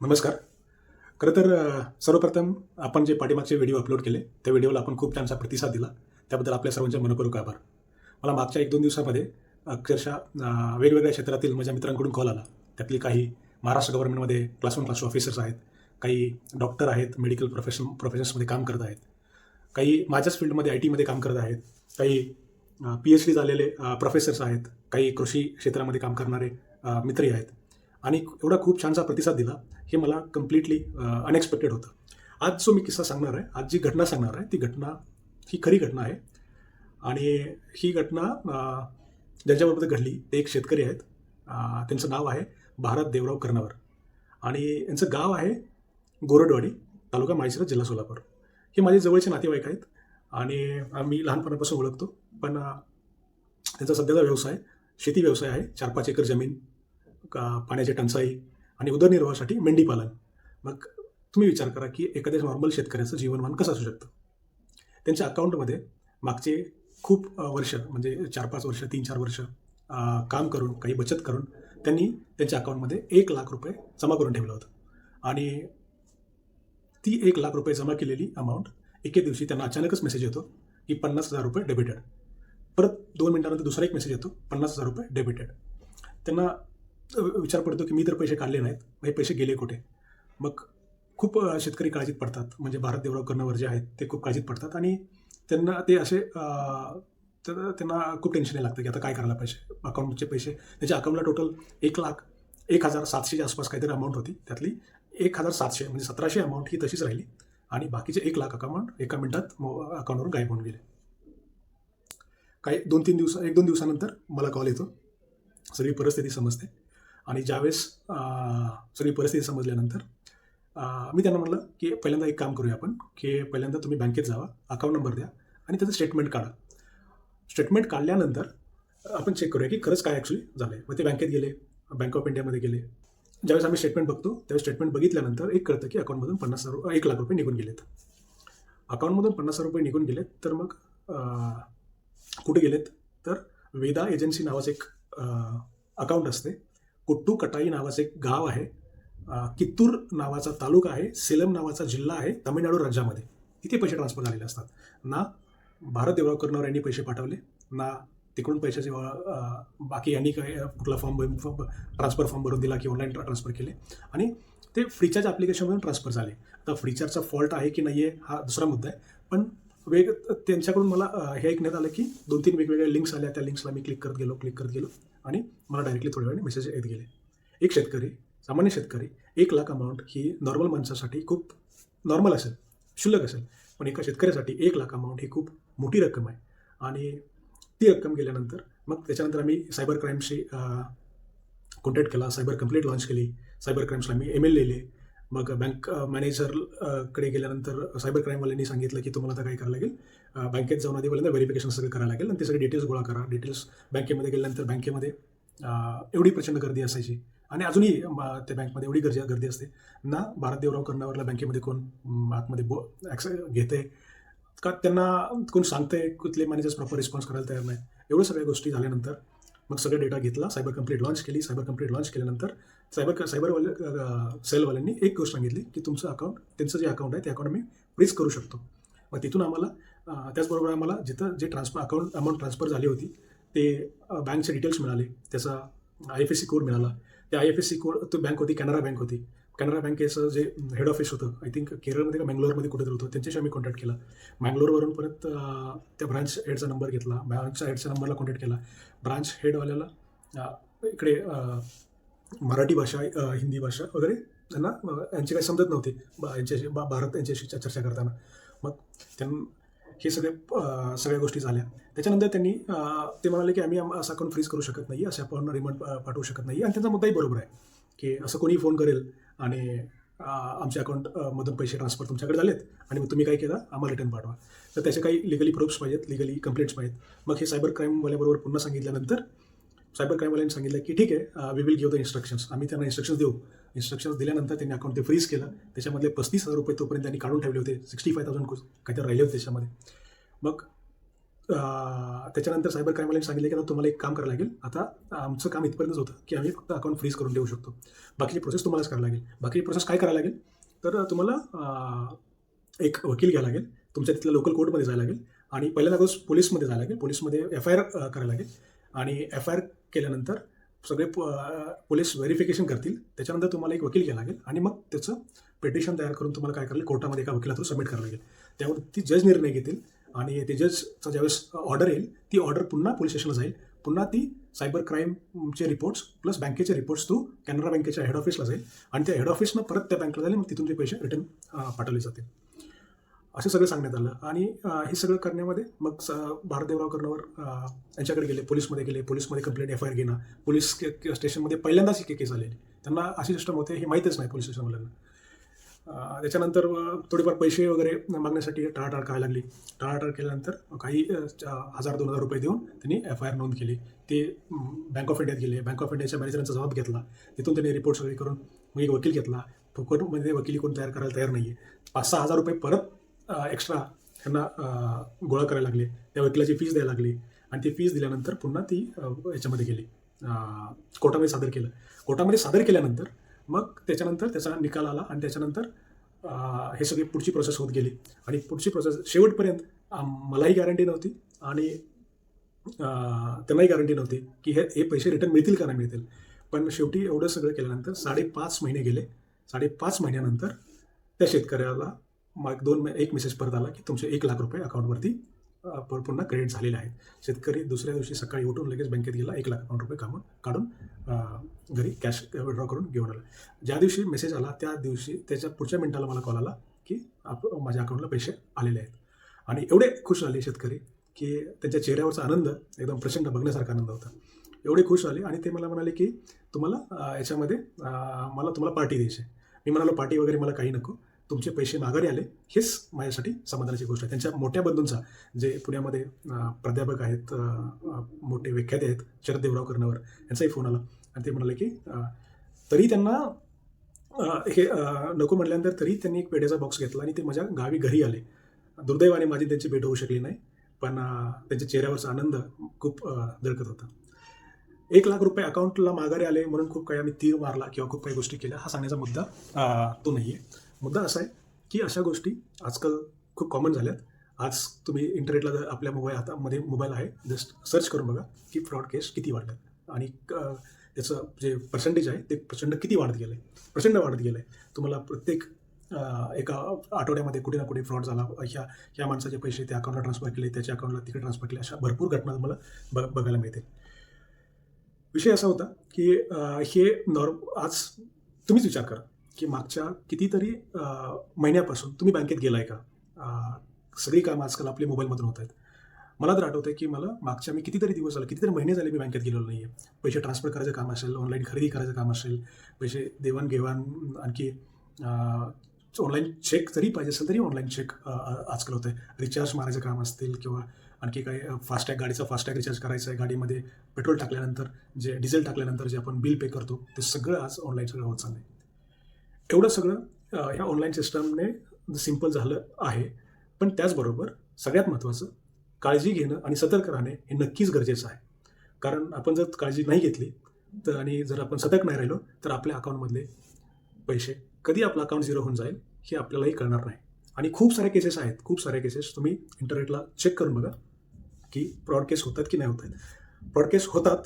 नमस्कार. खरं तर सर्वप्रथम आपण जे पाठीमागचे व्हिडिओ अपलोड केले त्या व्हिडिओला आपण खूप छानसा प्रतिसाद दिला. त्याबद्दल आपल्या सर्वांचे मनपूर्वक आभार. मला मागच्या एक दोन दिवसामध्ये अक्षरशः वेगवेगळ्या क्षेत्रातील माझ्या मित्रांकडून कॉल आला. त्यातली काही महाराष्ट्र गव्हर्नमेंटमध्ये क्लास वन क्लास ऑफिसर्स आहेत. काही डॉक्टर आहेत मेडिकल प्रोफेशन प्रोफेशन्समध्ये काम करत आहेत. काही माझ्याच फील्डमध्ये आय टीमध्ये काम करत आहेत. काही पी एच डी झालेले प्रोफेसर्स आहेत. काही कृषी क्षेत्रामध्ये काम करणारे मित्रही आहेत. आणि एवढा खूप छानसा प्रतिसाद दिला हे मला कम्प्लिटली अनएक्सपेक्टेड होतं. आज जो मी किस्सा सांगणार आहे आज जी घटना सांगणार आहे ती घटना ही खरी घटना आहे. आणि ही घटना ज्यांच्याबरोबर घडली ते एक शेतकरी आहेत. त्यांचं नाव आहे भारत देवराव कर्णावर. आणि यांचं गाव आहे गोरडवाडी तालुका माळशिरा जिल्हा सोलापूर. हे माझे जवळचे नातेवाईक आहेत. आणि मी लहानपणापासून ओळखतो. पण त्यांचा सध्याचा व्यवसाय शेती व्यवसाय आहे. चार पाच एकर जमीन का पाण्याची टंचाई आणि उदरनिर्वाहासाठी मेंढीपालन मग तुम्ही विचार करा की एखाद्या नॉर्मल शेतकऱ्याचं जीवनमान कसं असू शकतं? त्यांच्या अकाउंटमध्ये मागचे खूप वर्ष म्हणजे चार पाच वर्ष तीन चार वर्ष काम करून काही बचत करून त्यांनी त्यांच्या अकाउंटमध्ये एक लाख रुपये जमा करून ठेवलं होतं. आणि ती एक लाख रुपये जमा केलेली अमाऊंट एके दिवशी त्यांना अचानकच मेसेज येतो की पन्नास हजार रुपये डेबिटेड परत दोन मिनिटानंतर दुसरा एक मेसेज येतो पन्नास हजार रुपये डेबिटेड त्यांना विचार पडतो की मी तर पैसे काढले नाहीत. हे पैसे गेले कुठे? मग खूप शेतकरी काळजीत पडतात. म्हणजे भारत देवराव कर्णवर जे आहेत ते खूप काळजीत पडतात. आणि त्यांना ते असे तर त्यांना खूप टेन्शन लागतं की आता काय करायला पाहिजे? अकाउंटचे पैसे. त्याच्या अकाउंटला टोटल एक लाख एक हजार सातशेच्या आसपास काहीतरी अमाऊंट होती त्यातली. एक हजार सातशे म्हणजे सतराशे अमाऊंट ही तशीच राहिली. आणि बाकीचे एक लाख अकाउंट एका मिनटात अकाउंटवरून गायब होऊन गेले. काही दोन तीन दिवस एक दोन दिवसानंतर मला कॉल येतो. सगळी परिस्थिती समजते. आणि ज्यावेळेस सगळी परिस्थिती समजल्यानंतर मी त्यांना म्हटलं की पहिल्यांदा एक काम करूया आपण की पहिल्यांदा तुम्ही बँकेत जावा अकाउंट नंबर द्या आणि त्याचं स्टेटमेंट काढा. स्टेटमेंट काढल्यानंतर आपण चेक करूया की खरंच काय ॲक्च्युली झालं आहे मग ते बँकेत गेले बँक ऑफ इंडियामध्ये गेले. ज्यावेळेस आम्ही स्टेटमेंट बघतो त्यावेळेस स्टेटमेंट बघितल्यानंतर एक कळतं की अकाउंटमधून पन्नास हजार एक लाख रुपये निघून गेलेत. अकाउंटमधून पन्नास हजार रुपये निघून गेलेत तर मग कुठे गेलेत? तर वेदा एजन्सी नावाचं एक अकाउंट असते. कुट्टू कटाई नावाचं एक गाव आहे. कित्तूर नावाचा तालुका आहे. सेलम नावाचा जिल्हा आहे. तामिळनाडू राज्यामध्ये. तिथे पैसे ट्रान्सफर झालेले असतात. ना भारत देवराव कर्णवर यांनी पैसे पाठवले. ना तिकडून पैशाचे बाकी यांनी काही कुठला फॉर्म फॉर्म ट्रान्सफर फॉर्म भरून दिला की ऑनलाईन ट्रान्सफर केले. आणि ते फ्रीचार्ज ॲप्लिकेशनमधून ट्रान्सफर झाले. आता फ्रीचार्जचा फॉल्ट आहे की नाही आहे हा दुसरा मुद्दा आहे. पण वेग त्यांच्याकडून मला हे ऐकण्यात आलं की दोन तीन वेगवेगळ्या लिंक्स आल्या. त्या लिंक्सला मी क्लिक करत गेलो क्लिक करत गेलो. आणि मला डायरेक्टली थोड्या वेळाने मेसेज येत गेले. एक शेतकरी सामान्य शेतकरी एक लाख अमाऊंट ही नॉर्मल माणसासाठी खूप नॉर्मल असेल शुल्लक असेल पण एका शेतकऱ्यासाठी एक लाख अमाऊंट ही खूप मोठी रक्कम आहे. आणि ती रक्कम गेल्यानंतर मग त्याच्यानंतर आम्ही सायबर क्राईमशी कॉन्टॅक्ट केला सायबर कंप्लेंट लॉन्च केली सायबर क्राईम्सला मी एम एल लिहिले. मग बँक मॅनेजरकडे गेल्यानंतर सायबर क्राईमवाल्यांनी सांगितलं की तुम्हाला आता काय करावं लागेल? बँकेत जाऊन आधी पहिल्यांदा व्हेरिफिकेशन सगळं करायला लागेल. आणि ते सगळे डिटेल्स गोळा करा. डिटेल्स बँकेमध्ये गेल्यानंतर बँकेमध्ये एवढी प्रचंड गर्दी असायची. आणि अजूनही त्या बँकमध्ये एवढी गर्दी गर्दी असते. ना भारत देवराव कर्णावरला बँकेमध्ये कोण आतमध्ये बो ॲक्स घेते? का त्यांना कोण सांगतंय? कुठले मॅनेजर्स प्रॉपर रिस्पॉन्स करायला तयार नाही एवढ्या सगळ्या गोष्टी झाल्यानंतर मग सगळा डेटा घेतला. सायबर कंप्लीट लॉन्च केली. सायबर कंप्लीट लॉन्च केल्यानंतर सायबर सायबरवाले सेलवाल्यांनी एक गोष्ट सांगितली की तुमचं अकाउंट त्यांचं जे अकाउंट आहे ते अकाउंट आम्ही फ्रीज करू शकतो. मग तिथून आम्हाला त्याचबरोबर आम्हाला जिथं जे ट्रान्सफर अकाउंट अमाऊंट ट्रान्सफर झाली होती ते बँकचे डिटेल्स मिळाले. त्याचा I F S C code मिळाला. त्या I F S C code तो बँक होती कॅनरा बँक होती. कॅनरा बँकेचं जे हेड ऑफिस होतं आय थिंक केरळमध्ये का बँगलोरमध्ये कुठेतरी होतं त्यांच्याशी आम्ही कॉन्टॅक्ट केला. बँगलोरवरून परत त्या ब्रांच हेडचा नंबर घेतला. ब्रांचच्या हेडच्या नंबरला कॉन्टॅक्ट केला. ब्रांच हेडवाल्याला इकडे मराठी भाषा हिंदी भाषा वगैरे त्यांना अं, यांची काही समजत नव्हती. बा- यांच्याशी बा- भारत यांच्याशी चर्चा करताना. मग त्यां हे सगळे सगळ्या गोष्टी झाल्या. त्याच्यानंतर त्यांनी ते म्हणाले की आम्ही असं अकाउंट फ्रीज करू शकत नाही असे आपण रिमांड पाठवू शकत नाही. आणि त्यांचा मुद्दाही बरोबर आहे की असं कोणी फोन करेल आणि आमच्या अकाउंट मधून पैसे ट्रान्सफर तुमच्याकडे झालेत आणि मग तुम्ही काय केलं आम्हाला रिटर्न पाठवा. तर त्याचे काही लिगली प्रूफ्स पाहिजेत लिगली कंप्लेंट्स पाहिजेत. मग हे सायबर क्राईमवाल्याबरोबर पुन्हा सांगितल्यानंतर सायबर क्राईमवाल्यांनी सांगितलं की ठीक आहे we will give the instructions आम्ही त्यांना इन्स्ट्रक्शन्स देऊ. इन्स्ट्रक्शन्स दिल्यानंतर त्यांनी अकाउंट ते फ्रीज केलं. त्याच्यामधले पस्तीस हजार रुपये तोपर्यंत त्यांनी काढून ठेवले होते. सिक्स्टी फाय थाउजंड काहीतरी राहिले होते त्याच्यामध्ये. मग त्याच्यानंतर सायबर क्राईमवाल्यांनी सांगितलं की आता तुम्हाला एक काम करावं लागेल. आता आमचं काम इथपर्यंतच होतं की आम्ही फक्त अकाउंट फ्रीज करून देऊ शकतो. बाकीची प्रोसेस तुम्हालाच करावं लागेल. बाकीची प्रोसेस काय करायला लागेल? तर तुम्हाला एक वकील घ्यावा लागेल. तुमच्या तिथल्या लोकल कोर्टमध्ये जायला लागेल. आणि पहिल्यांदा पोलीसमध्ये जायला लागेल. पोलीसमध्ये एफ आय आर करायला लागेल. आणि एफ आय आर केल्यानंतर सगळे प- पोलीस व्हेरिफिकेशन करतील. त्याच्यानंतर तुम्हाला एक वकील घ्यायला लागेल आणि मग त्याचं पेटिशन तयार करून तुम्हाला काय करायला कोर्टामध्ये एका वकिला थ्रू सबमिट करावं लागेल. त्यावर ती जज निर्णय घेतील आणि ते जजचा ज्यावेळेस ऑर्डर येईल ती ऑर्डर पुन्हा पोलीस स्टेशनला जाईल. पुन्हा ती सायबर क्राईमचे रिपोर्ट्स प्लस बँकेचे रिपोर्ट्स थ्रू कॅनरा बँकेच्या हेड ऑफिसला जाईल. आणि त्या हेड ऑफिसनं परत त्या बँकला जाईल मग तिथून ते पैसे रिटर्न पाठवले जातील. असं सगळं सांगण्यात आलं. आणि हे सगळं करण्यामध्ये मग स- भारतदेवराव कर्णवर यांच्याकडे गेले पोलीसमध्ये गेले पोलीसमध्ये कंप्लेंट एफ आय आर घेणं पोलीस के- स्टेशनमध्ये पहिल्यांदाच ही केस आलेली. त्यांना अशी सिस्टम होते हे माहीतच नाही पोलीस स्टेशनवाल्यांना. त्याच्यानंतर थोडेफार पैसे वगैरे मागण्यासाठी टाळाटाळ करायला लागली. टाळाटाळ केल्यानंतर काही हजार दोन हजार रुपये देऊन त्यांनी एफ आय आर नोंद केली. ते बँक ऑफ इंडियात गेले. बँक ऑफ इंडियाच्या मॅनेजरांचा जबाब घेतला. तिथून त्यांनी रिपोर्ट सगळे करून मग एक वकील घेतला. फुकटमध्ये वकिली कोण तयार करायला तयार नाही आहे पाच सहा हजार रुपये परत एक्स्ट्रा त्यांना गोळा करायला लागले. त्या वकिलाची फीज द्यायला लागली. आणि ती फीज दिल्यानंतर पुन्हा ती याच्यामध्ये गेली. कोर्टामध्ये सादर केलं. कोर्टामध्ये सादर केल्यानंतर मग त्याच्यानंतर त्याचा निकाल आला आणि त्याच्यानंतर हे सगळी पुढची प्रोसेस होत गेली. आणि पुढची प्रोसेस शेवटपर्यंत मलाही गॅरंटी नव्हती आणि त्यांनाही गॅरंटी नव्हती की हे हे पैसे रिटर्न मिळतील का नाही मिळतील. पण शेवटी एवढं सगळं केल्यानंतर साडेपाच महिने गेले. साडेपाच महिन्यानंतर त्या शेतकऱ्याला मग दोन एक मेसेज परत आला की तुमचे एक लाख रुपये अकाउंटवरती पुन्हा क्रेडिट झालेले आहेत. शेतकरी दुसऱ्या दिवशी सकाळी उठून लगेच बँकेत गेला एक लाख अकाउंट रुपये कामून काढून घरी कॅश विड्रॉ करून घेऊन आला. ज्या दिवशी मेसेज आला त्या दिवशी त्याच्या पुढच्या मिनिटाला मला कॉल आला की आप माझ्या अकाउंटला पैसे आलेले आहेत. आणि एवढे खुश झाले शेतकरी की त्यांच्या चेहऱ्यावरचा आनंद एकदम प्रचंड बघण्यासारखा आनंद होता. एवढे खुश झाले आणि ते मला म्हणाले की तुम्हाला याच्यामध्ये मला तुम्हाला पार्टी द्यायची आहे. मी म्हणालो पार्टी वगैरे मला काही नको. तुमचे पैसे माघारी आले हेच माझ्यासाठी समाधानाची गोष्ट आहे. त्यांच्या मोठ्या बंधूंचा जे पुण्यामध्ये प्राध्यापक आहेत मोठे विख्याते आहेत शरद देवराव कर्णवर यांचाही फोन आला. आणि ते म्हणाले की तरी त्यांना हे नको म्हटल्यानंतर तरी त्यांनी एक पेढ्याचा बॉक्स घेतला आणि ते माझ्या गावी घरी आले. दुर्दैवाने माझी त्यांची भेट होऊ शकली नाही पण त्यांच्या चेहऱ्यावरचा आनंद खूप अं, होता. एक लाख रुपये अकाउंटला माघारी आले म्हणून खूप काही आम्ही तीर मारला किंवा खूप काही गोष्टी केल्या हा सांगण्याचा मुद्दा तो नाही आहे मुद्दा असा आहे की अशा गोष्टी आजकाल खूप कॉमन झाल्यात. आज तुम्ही इंटरनेटला जर आपल्या मोबाईल हातामध्ये मोबाईल आहे जस्ट सर्च करून बघा की फ्रॉड केस किती वाढल्यात आणि त्याचं जे पर्सेंटेज आहे ते प्रचंड किती वाढत गेलं आहे प्रचंड वाढत गेलं आहे तुम्हाला प्रत्येक एका आठवड्यामध्ये कुठे ना कुठे फ्रॉड झाला. ह्या ह्या माणसाचे पैसे त्या अकाउंटला ट्रान्सफर केले त्याच्या अकाउंटला तिकडे ट्रान्सफर केले अशा भरपूर घटना तुम्हाला ब बघायला मिळतील. विषय असा होता की हे नॉर्म आज तुम्हीच विचार करा. की मागच्या कितीतरी महिन्यापासून तुम्ही बँकेत गेलाय का? सगळी कामं आजकाल आपले मोबाईलमधून होत आहेत. मला तर आठवतं की मला मागच्या मी कितीतरी दिवस झाले कितीतरी महिने झाले मी बँकेत गेलेलो नाही आहे पैसे ट्रान्सफर करायचं काम असेल ऑनलाईन खरेदी करायचं काम असेल पैसे देवाणघेवाण आणखी ऑनलाईन चेक जरी पाहिजे असेल तरी ऑनलाईन चेक आजकाल होतं आहे रिचार्ज मारायचं काम असतील किंवा आणखी काही फास्टॅग गाडीचा फास्टॅग रिचार्ज करायचं आहे गाडीमध्ये पेट्रोल टाकल्यानंतर जे डिझेल टाकल्यानंतर जे आपण बिल पे करतो ते सगळं आज ऑनलाईन सगळं होत चाललं आहे एवढं सगळं ह्या ऑनलाईन सिस्टमने सिंपल झालं आहे. पण त्याचबरोबर सगळ्यात महत्त्वाचं काळजी घेणं आणि सतर्क राहणे हे नक्कीच गरजेचं आहे. कारण आपण जर काळजी नाही घेतली तर आणि जर आपण सतर्क नाही राहिलो तर आपल्या अकाउंटमधले पैसे कधी आपलं अकाउंट झिरो होऊन जाईल हे आपल्यालाही कळणार नाही. आणि खूप सारे केसेस आहेत. खूप सारे केसेस तुम्ही इंटरनेटला चेक करून बघा की फ्रॉड केस होतात की नाही होत आहेत फ्रॉड केस होतात.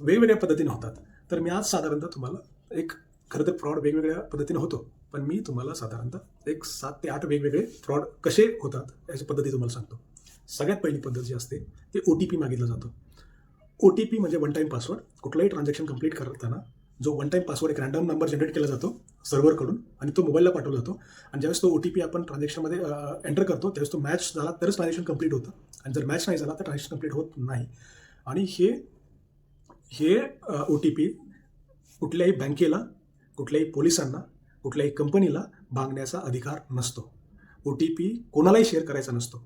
वेगवेगळ्या पद्धतीने होतात. तर मी आज साधारणतः तुम्हाला एक खरं तर फ्रॉड वेगवेगळ्या पद्धतीने होतो पण मी तुम्हाला साधारणतः एक सात ते आठ वेगवेगळे फ्रॉड कसे होतात याची पद्धती तुम्हाला सांगतो. सगळ्यात पहिली पद्धत जी असते ते ओ टी पी मागितला जातो. ओ टी पी म्हणजे वन टाईम पासवर्ड कुठलाही ट्रान्झॅक्शन कंप्लीट करताना जो वन टाईम पासवर्ड एक रँडम नंबर जनरेट केला जातो सर्व्हरकडून आणि तो मोबाईलला पाठवला जातो. आणि ज्यावेळेस तो ओ टी पी आपण ट्रान्झॅक्शनमध्ये एंटर करतो त्यावेळेस तो मॅच झाला तरच ट्रान्झॅक्शन कंप्लीट होतं. आणि जर मॅच नाही झाला तर ट्रान्झॅक्शन कंप्लीट होत नाही. आणि हे हे ओ टी पी कुठल्याही बँकेला कुठल्याही पोलिसांना कुठल्याही कंपनीला भांगण्याचा अधिकार नसतो. ओ टी पी कोणालाही शेअर करायचा नसतो.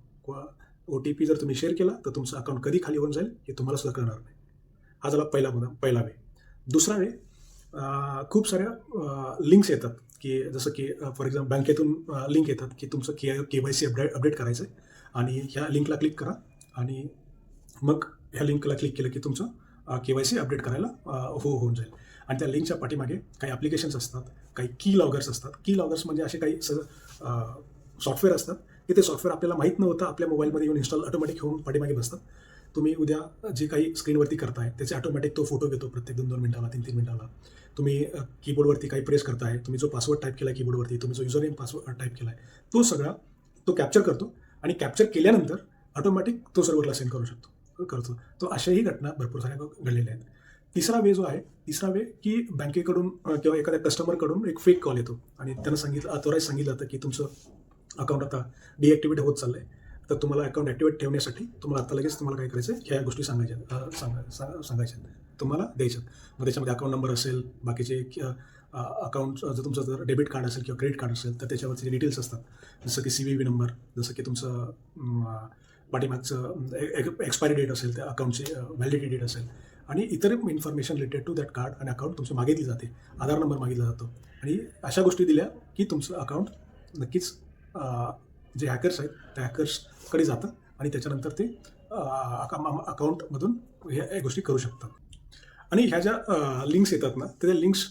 ओ टी पी जर तुम्ही शेअर केला तर तुमचं अकाउंट कधी खाली होऊन जाईल हे तुम्हाला सुद्धा कळणार नाही. हा झाला पहिला मुद्दा पहिला वे दुसरा वे खूप साऱ्या लिंक्स येतात की जसं की फॉर एक्झाम्पल बँकेतून लिंक येतात की तुमचं K K Y C update update करायचं आहे आणि ह्या लिंकला क्लिक करा आणि मग ह्या लिंकला क्लिक केलं की तुमचं के वाय सी अपडेट करायला हो होऊन जाईल. आणि त्या लिंकच्या पाठीमागे काही ॲप्लिकेशन्स असतात काही की लॉगर्स असतात. की लॉगर्स म्हणजे असे काही स सॉफ्टवेअर असतात की ते सॉफ्टवेअर आपल्याला माहीत नव्हतं आपल्या मोबाईलमध्ये येऊन इन्स्टॉल ऑटोमॅटिक होऊन पाठीमागे बसतात. तुम्ही उद्या जे काही स्क्रीनवरती करताय त्याचे ऑटोमॅटिक तो फोटो घेतो प्रत्येक दोन दोन मिनिटाला तीन तीन मिनिटाला. तुम्ही कीबोर्डवरती काही प्रेस करताय तुम्ही जो पासवर्ड टाईप केला कीबोर्डवरती तुम्ही जो युजर नेम पासवर्ड टाईप केला आहे तो सगळा तो कॅप्चर करतो आणि कॅप्चर केल्यानंतर ऑटोमॅटिक तो सर्व्हरला सेंड करू शकतो. करतो. तो अशाही घटना भरपूर साऱ्या घडलेल्या आहेत. तिसरा वे जो आहे तिसरा वे की बँकेकडून किंवा एखाद्या कस्टमरकडून एक फेक कॉल येतो. आणि त्यांना सांगितलं अथोराईज सांगितलं जातं की तुमचं अकाउंट आता डिॲक्टिवेट होत चाललं आहे तर तुम्हाला अकाउंट ॲक्टिवेट ठेवण्यासाठी तुम्हाला आता लगेच तुम्हाला काय करायचं आहे ह्या गोष्टी सांगायच्या सांगा सांगा- सांगायच्या. तुम्हाला द्यायच्यात मग त्याच्यामध्ये अकाउंट नंबर असेल बाकीचे अकाउंट जर तुमचं जर डेबिट कार्ड असेल किंवा क्रेडिट कार्ड असेल तर त्याच्यावरचे डिटेल्स असतात जसं की सी व्ही व्ही नंबर जसं की तुमचं पाठीमागचं एक्सपायरी डेट असेल त्या अकाउंटची व्हॅलिडिटी डेट असेल आणि इतर information related to that card आणि अकाउंट तुमचं मागितली जाते. आधार नंबर मागितला जातो. आणि अशा गोष्टी दिल्या की तुमचं अकाउंट नक्कीच जे हॅकर्स आहेत त्या हॅकर्सकडे जातं आणि त्याच्यानंतर ते अकाउंटमधून ह्या ह्या गोष्टी करू शकतात. आणि ह्या ज्या लिंक्स येतात ना त्या लिंक्स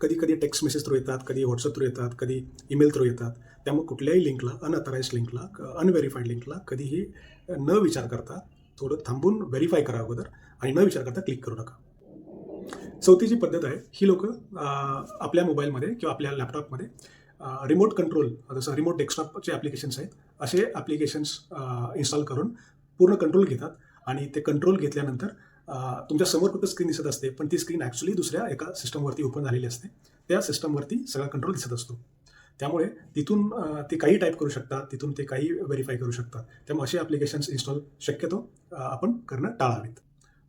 कधी कधी टेक्स्ट मेसेज थ्रू येतात कधी व्हॉट्सअप थ्रू येतात कधी ईमेल थ्रू येतात. त्यामुळे कुठल्याही लिंकला अनअथराईज लिंकला अनव्हेरीफाईड लिंकला कधीही न विचार करता थोडं थांबून व्हेरीफाय करा अगोदर. आणि न विचार करता क्लिक करू नका. चौथी जी पद्धत आहे ही लोक आपल्या मोबाईलमध्ये किंवा आपल्या लॅपटॉपमध्ये रिमोट कंट्रोल जसं रिमोट डेस्कटॉपचे ॲप्लिकेशन्स आहेत असे ॲप्लिकेशन्स इन्स्टॉल करून पूर्ण कंट्रोल घेतात आणि ते कंट्रोल घेतल्यानंतर तुमच्यासमोर फक्त स्क्रीन दिसत असते पण ती स्क्रीन ॲक्च्युली दुसऱ्या एका सिस्टमवरती ओपन झालेली असते त्या सिस्टमवरती सगळा कंट्रोल दिसत असतो. त्यामुळे तिथून ते काही टाईप करू शकतात तिथून ते काही व्हेरीफाय करू शकतात. त्यामुळे असे ॲप्लिकेशन्स इन्स्टॉल शक्यतो आपण करणं टाळावेत.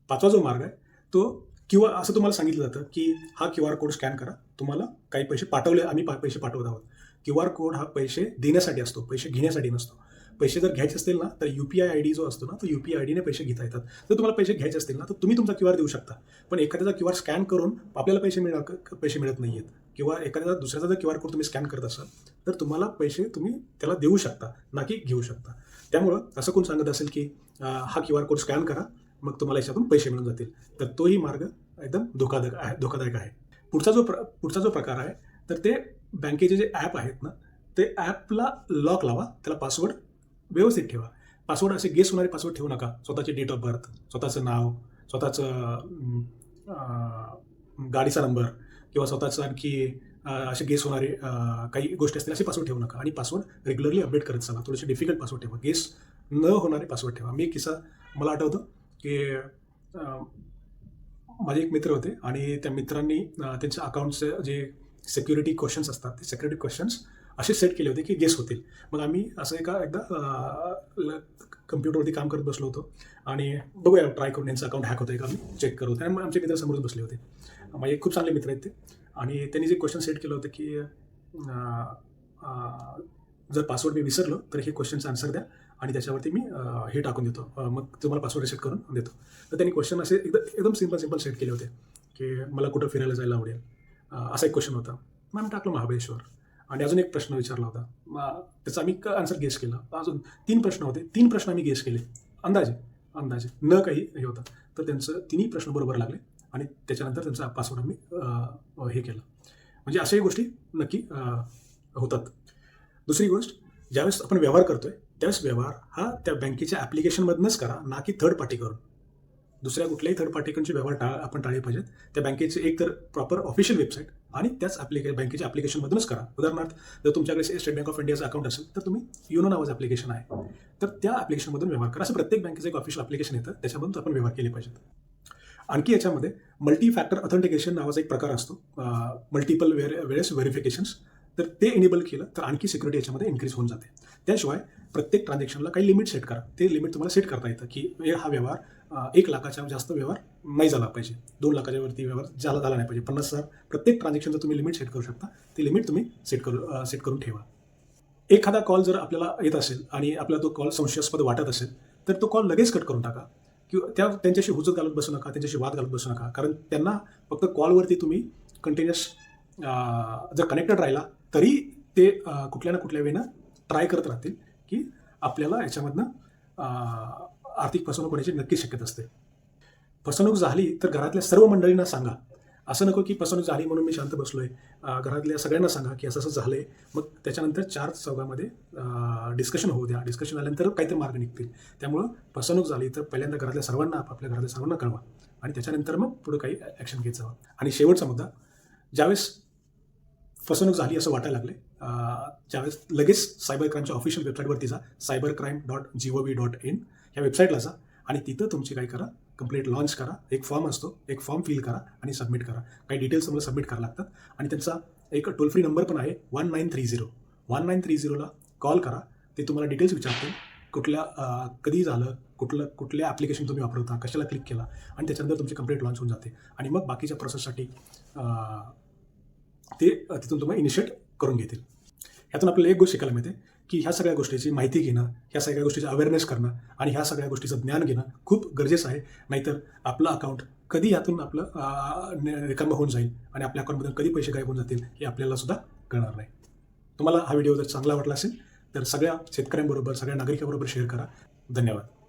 पाचवा जो मार्ग आहे तो किंवा असं तुम्हाला सांगितलं जातं की हा क्यू आर कोड स्कॅन करा. तुम्हाला काही पैसे पाठवले आम्ही पा- पैसे पाठवत आहोत. क्यू आर कोड हा पैसे देण्यासाठी असतो पैसे घेण्यासाठी नसतो. पैसे जर घ्यायचे असतील ना तर U P I I D जो असतो ना तो यू पी आय डीने पैसे घेता येतात. जर तुम्हाला पैसे घ्यायचे असतील ना तर तुम्ही तुमचा क्यू आर देऊ शकता. पण एखाद्याचा क्यू आर स्कॅन करून आपल्याला पैसे मिळणार पैसे मिळत नाही आहेत किंवा एखाद्याचा दुसऱ्याचा जर क्यू आर कोड तुम्ही स्कॅन करत असाल तर तुम्हाला पैसे तुम्ही त्याला देऊ शकता ना की घेऊ शकता. त्यामुळं असं कोण सांगत असेल की हा क्यू आर कोड स्कॅन करा मग तुम्हाला याच्यातून पैसे मिळून जातील. तर तोही मार्ग एकदम धोकादायक आहे धोकादायक आहे. पुढचा जो प्र पुढचा जो प्रकार आहे तर ते बँकेचे जे ॲप आहेत ना ते ॲपला लॉक लावा त्याला पासवर्ड व्यवस्थित ठेवा. पासवर्ड असे गेस होणारे पासवर्ड ठेवू नका. स्वतःचे डेट ऑफ बर्थ स्वतःचं नाव स्वतःचं गाडीचा नंबर किंवा स्वतःचं आणखी असे गेस होणारे काही गोष्टी असतील असे पासवर्ड ठेवू नका. आणि पासवर्ड रेग्युलरली अपडेट करत चला. थोडेसे डिफिकल्ट पासवर्ड ठेवा. गेस न होणारे पासवर्ड ठेवा. मी किस्सा मला आठवतं की माझे एक मित्र होते आणि त्या मित्रांनी त्यांच्या अकाउंटचे जे सिक्युरिटी क्वेश्चन्स असतात ते सिक्युरिटी क्वेश्चन्स असे सेट केले होते की गेस होतील. मग आम्ही असं एका एकदा कम्प्युटरवरती काम करत बसलो होतो आणि बघूया ट्राय करून यांचं अकाउंट हॅक होतं का आम्ही चेक करत होतो. आणि मग आमचे मित्र समोरच बसले होते. माझे खूप चांगले मित्र आहेत ते. आणि त्यांनी जे क्वेश्चन सेट केलं होतं की जर पासवर्ड मी विसरलो तर हे क्वेश्चनचं आन्सर द्या. आणि त्याच्यावरती मी हे टाकून देतो. मग तुम्हाला पासवर्ड सेट करून देतो. तर त्यांनी क्वेश्चन असे एकदम एकदम सिंपल सिंपल सेट केले होते की मला कुठं फिरायला जायला आवडेल. असा एक क्वेश्चन होता. मग आम्ही टाकलं महाबळेश्वर. आणि अजून एक प्रश्न विचारला होता. मग त्याचा आम्ही आन्सर गेस केला. अजून तीन प्रश्न होते. तीन प्रश्न आम्ही गेस केले. अंदाजे अंदाजे. न काही हे होतं. तर त्यांचं तिन्ही प्रश्न बरोबर लागले. आणि त्याच्यानंतर त्यांचा पासवर्ड आम्ही हे केलं. म्हणजे अशाही गोष्टी नक्की होतात. दुसरी गोष्ट ज्यावेळेस आपण व्यवहार करतोय त्याच व्यवहार हा त्या बँकेच्या ॲप्लिकेशनमधनंच करा ना की थर्ड पार्टी करून. दुसऱ्या कुठल्याही थर्ड पार्टीकडचे व्यवहार टाळ आपण टाळले पाहिजेत. त्या बँकेचे एक तर प्रॉपर ऑफिशियल वेबसाईट आणि त्याच ॲप्लिके बँकेच्या ॲप्लिकेशनमधूनच करा. उदाहरणार्थ जर तुमच्याकडे स्टेट बँक ऑफ इंडियाचं अकाउंट असेल तर तुम्ही युनो नावाचं ॲप्लिकेशन आहे. तर त्या ॲप्लिकेशनमधून व्यवहार करा. असं प्रत्येक बँकेचं एक ऑफिशियल ॲप्लिकेशन येतं. त्याच्यामधून आपण व्यवहार केले पाहिजेत. आणखी याच्यामध्ये मल्टी फॅक्टर ऑथेंटिकेशन नावाचा एक प्रकार असतो. मल्टिपल वेर वेळेस व्हेरिफिकेशन्स तर ते इनेबल केलं तर आणखी सिक्युरिटी याच्यामध्ये इन्क्रीज होऊन जाते. त्याशिवाय प्रत्येक ट्रान्झॅक्शनला काही लिमिट सेट करा. ते लिमिट तुम्हाला सेट करता येतं की हा व्यवहार एक लाखाच्या जास्त व्यवहार नाही झाला पाहिजे. दोन लाखाच्या वरती व्यवहार झाला झाला नाही पाहिजे. पन्नास हजार प्रत्येक ट्रान्झॅक्शनचं तुम्ही लिमिट सेट करू शकता. ते लिमिट तुम्ही सेट करू सेट करून ठेवा. एखादा कॉल जर आपल्याला येत असेल आणि आपल्याला तो कॉल संशयास्पद वाटत असेल तर तो कॉल लगेच कट करून टाका. किंवा त्या त्यांच्याशी हुजत घालत बसू नका त्यांच्याशी वाद घालत बसू नका. कारण त्यांना फक्त कॉलवरती तुम्ही कंटिन्युअस जर कनेक्टेड राहिला तरी ते कुठल्या ना कुठल्या वेळेनं ट्राय करत राहतील की आपल्याला याच्यामधनं आर्थिक फसवणूक होण्याची नक्की शक्यता असते. फसवणूक झाली तर घरातल्या सर्व मंडळींना सांगा. असं नको की फसवणूक झाली म्हणून मी शांत बसलोय. आहे घरातल्या सगळ्यांना सांगा की असं असं झालंय. मग त्याच्यानंतर चार चौघामध्ये डिस्कशन होऊ द्या. डिस्कशन झाल्यानंतर काहीतरी मार्ग निघतील. त्यामुळं फसवणूक झाली तर पहिल्यांदा घरातल्या सर्वांना आपापल्या घरातल्या सर्वांना कळवा. आणि त्याच्यानंतर मग पुढे काही ॲक्शन घेत जावं. आणि शेवटचा मुद्दा ज्यावेळेस फसवणूक झाली असं वाटायला लागले ज्यावेळेस लगेच सायबर क्राईमच्या ऑफिशियल वेबसाईटवरती जा cyber crime dot G O V dot in ह्या वेबसाईटला जा आणि तिथं तुमची काय करा कंप्लेंट लॉन्च करा. एक फॉर्म असतो एक फॉर्म फिल करा आणि सबमिट करा. काही डिटेल्स तुम्हाला सबमिट करावं लागतात आणि त्यांचा एक टोल फ्री नंबर पण आहे one nine three zero one nine three झिरोला call करा ते तुम्हाला डिटेल्स विचारतील. कुठल्या कधी झालं कुठलं कुठल्या ॲप्लिकेशन तुम्ही वापरता कशाला क्लिक केला आणि त्याच्यानंतर तुमची कंप्लेंट लॉन्च होऊन जाते. आणि मग बाकीच्या प्रोसेससाठी ते तिथून तुम्हाला इनिशिएट करून घेतील. ह्यातून आपल्याला एक गोष्ट शिकायला मिळते की ह्या सगळ्या गोष्टीची माहिती घेणं ह्या सगळ्या गोष्टीचं अवेअरनेस करणं आणि ह्या सगळ्या गोष्टीचं ज्ञान घेणं खूप गरजेचं आहे. नाहीतर आपलं अकाउंट कधी यातून आपलं अ, रिकामं होऊन जाईल आणि आपल्या अकाउंटमधून कधी पैसे गायब होऊन जातील हे आपल्याला सुद्धा कळणार नाही. तुम्हाला हा व्हिडिओ जर चांगला वाटला असेल तर सगळ्या शेतकऱ्यांबरोबर सगळ्या नागरिकांबरोबर शेअर करा. धन्यवाद.